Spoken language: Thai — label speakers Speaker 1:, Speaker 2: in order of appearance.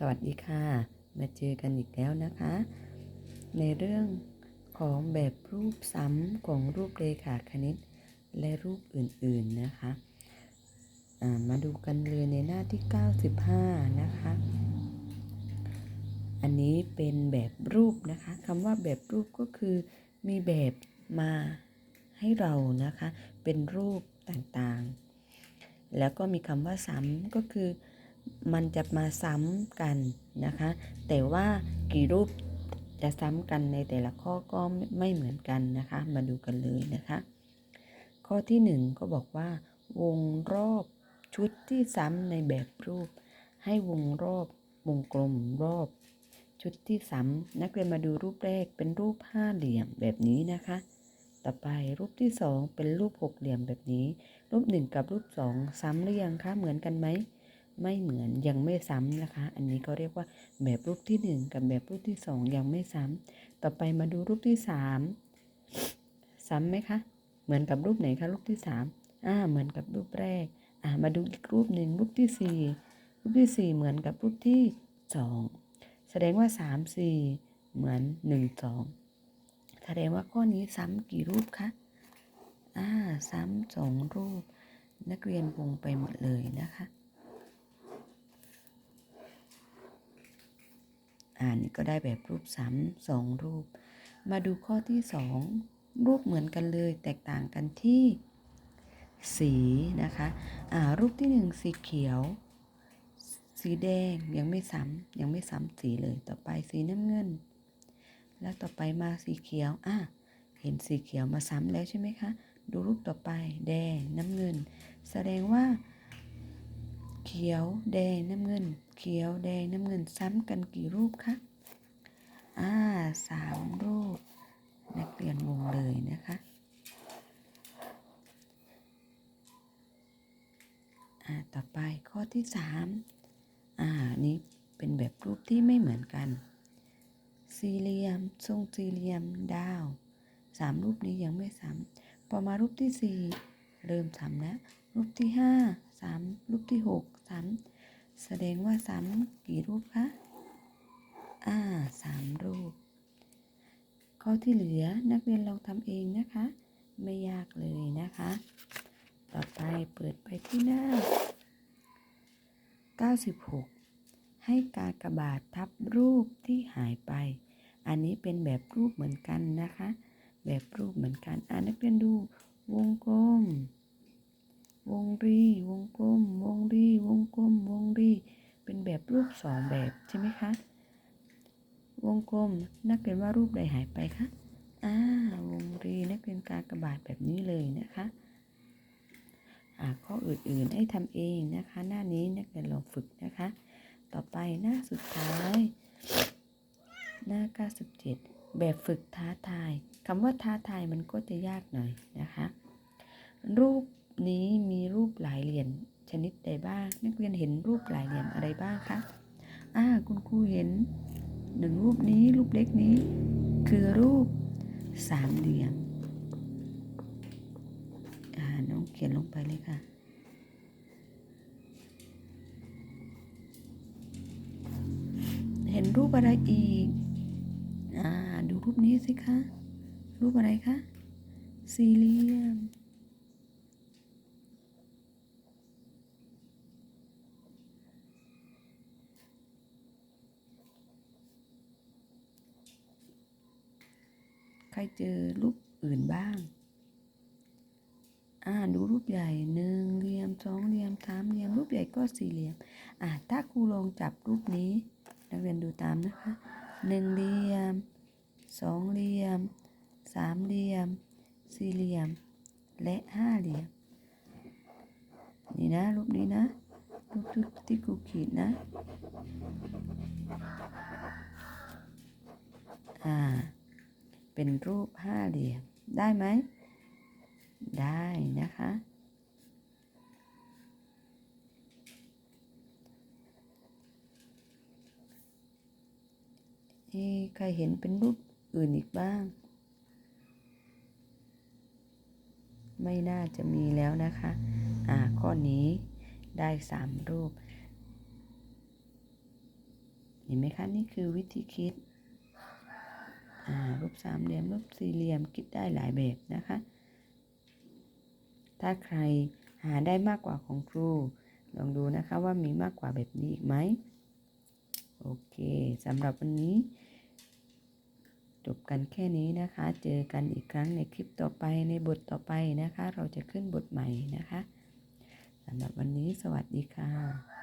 Speaker 1: สวัสดีค่ะ มาเจอกันอีกแล้วนะคะ ในเรื่องของแบบรูปซ้ำของรูปเรขาคณิต และรูปอื่นๆนะคะามาดูกันเลยในหน้าที่ 95 นะคะ อันนี้เป็นแบบรูปนะคะคำว่าแบบรูปก็คือมีแบบมาให้เรานะคะ เป็นรูปต่างๆ แล้วก็มีคำว่าซ้ำก็คือ มันจะมาซ้ำกันนะคะ แต่ว่ากี่รูปจะซ้ำกันในแต่ละข้อก็ไม่เหมือนกันนะคะ มาดูกันเลยนะคะ ข้อที่หนึ่งก็บอกว่า วงรอบชุดที่ซ้ำในแบบรูป ให้วงรอบวงกลมรอบชุดที่ซ้ำนักเรียนมาดูรูปแรกเป็นรูปห้าเหลี่ยมแบบนี้นะคะ ต่อไปรูปที่สองเป็นรูปหกเหลี่ยมแบบนี้ รูปหนึ่งกับรูปสองซ้ำหรือยังคะเหมือนกันไหม ไม่เหมือนยังไม่ซ้ำนะคะ อันนี้ก็เรียกว่าแบบรูปที่ 1 กับแบบรูปที่ 2 ยังไม่ซ้ำต่อไปมาดูรูปที่ 3 ซ้ำไหมคะ เหมือนกับรูปไหนคะรูปที่3อ่าเหมือนกับรูปแรกอ่ามาดูอีกรูปหนึ่งรูปที่ 4 รูปที่ 4 เหมือนกับรูปที่ 2 แสดงว่า 3 4 เหมือน 1 2 แสดงว่าข้อนี้ซ้ำกี่รูปคะอ่าซ้ำสองรูป นักเรียนวงไปหมดเลยนะคะ อ่านก็ได้แบบรูปซ้ำสองรูป มาดูข้อที่สองรูปเหมือนกันเลย แตกต่างกันที่สีนะคะอ่ารูปที่หนึ่งสีเขียว สีแดงยังไม่ซ้ำยังไม่ซ้ำสีเลยต่อไปสีน้ำเงิน แล้วต่อไปมาสีเขียวอะเห็นสีเขียวมาซ้ำแล้วใช่ไหมคะ ดูรูปต่อไปแดงน้ำเงิน แสดงว่า เขียวแดงน้ำเงิน เขียวแดงน้ำเงินซ้ำกันกี่รูปคะอ่าสามรูป นักเรียนวงเลยนะคะอ่าต่อไปข้อที่สามอ่านี้เป็นแบบรูปที่ไม่เหมือนกัน สี่เหลี่ยมทรงสี่เหลี่ยมดาวสามรูปนี้ยังไม่ซ้ำพอมารูปที่สี่เริ่มซ้ำแล้วรูปที่ห้าซ้ำรูปที่หก ซ้ำแสดงว่าซ้ำกี่รูปคะ อ่าสามรูป ข้อที่เหลือนักเรียนลองทำเองนะคะ ไม่ยากเลยนะคะ ต่อไปเปิดไปที่หน้า 96 ให้กากบาททับรูปที่หายไป อันนี้เป็นแบบรูปเหมือนกันนะคะ แบบรูปเหมือนกัน อ่านักเรียนดูวงกลม วงรีวงกลม วงรีวงกลม วงรี เป็นแบบรูปสองแบบใช่ไหมคะ วงกลมนักเรียนว่ารูปใดหายไปคะอ่าวงรีนักเรียนกากระบาทแบบนี้เลยนะคะอ่าข้ออื่นๆให้ทำเองนะคะ หน้านี้นักเรียนลองฝึกนะคะ ต่อไปหน้าสุดท้าย หน้า 97 แบบฝึกท้าทายคำว่าท้าทายมันก็จะยากหน่อยนะคะ รูปนี้มีรูปหลายเหลี่ยมชนิดใดบ้าง นักเรียนเห็นรูปหลายเหลี่ยมอะไรบ้างคะอ่าคุณครูเห็นหนึ่งรูปนี้รูปเล็กนี้ คือรูปสามเหลี่ยมอ่าน้องเขียนลงไปเลยค่ะเห็นรูปอะไรอีก อ่า ดูรูปนี้สิคะ รูปอะไรคะ สี่เหลี่ยม รเจอรูปอื่นบ้าง อ่าดูรูปใหญ่หนึ่งเหลี่ยมสองเหลี่ยมสามเหลี่ยมรูปใหญ่ก็สี่เหลี่ยม อ่าถ้าครูลองจับรูปนี้ นักเรียนดูตามนะคะหนึ่งเหลี่ยมสองเหลี่ยมสามเหลี่ยม สี่เหลี่ยม และห้าเหลี่ยม นี่นะรูปนี้นะรูปที่ครูขีดนะ อ่า เป็นรูปห้าเหลี่ยมได้ไหม ได้นะคะเอะใครเห็นเป็นรูปอื่นอีกบ้าง ไม่น่าจะมีแล้วนะคะ อ่า ข้อนี้ได้สามรูป เห็นไหมคะ นี่คือวิธีคิด รูปสามเหลี่ยมรูปสี่เหลี่ยมคิดได้หลายแบบนะคะ ถ้าใครหาได้มากกว่าของครู ลองดูนะคะว่ามีมากกว่าแบบนี้อีกไหมโอเคสำหรับวันนี้ จบกันแค่นี้นะคะ เจอกันอีกครั้งในคลิปต่อไปในบทต่อไปนะคะ เราจะขึ้นบทใหม่นะคะสำหรับวันนี้สวัสดีค่ะ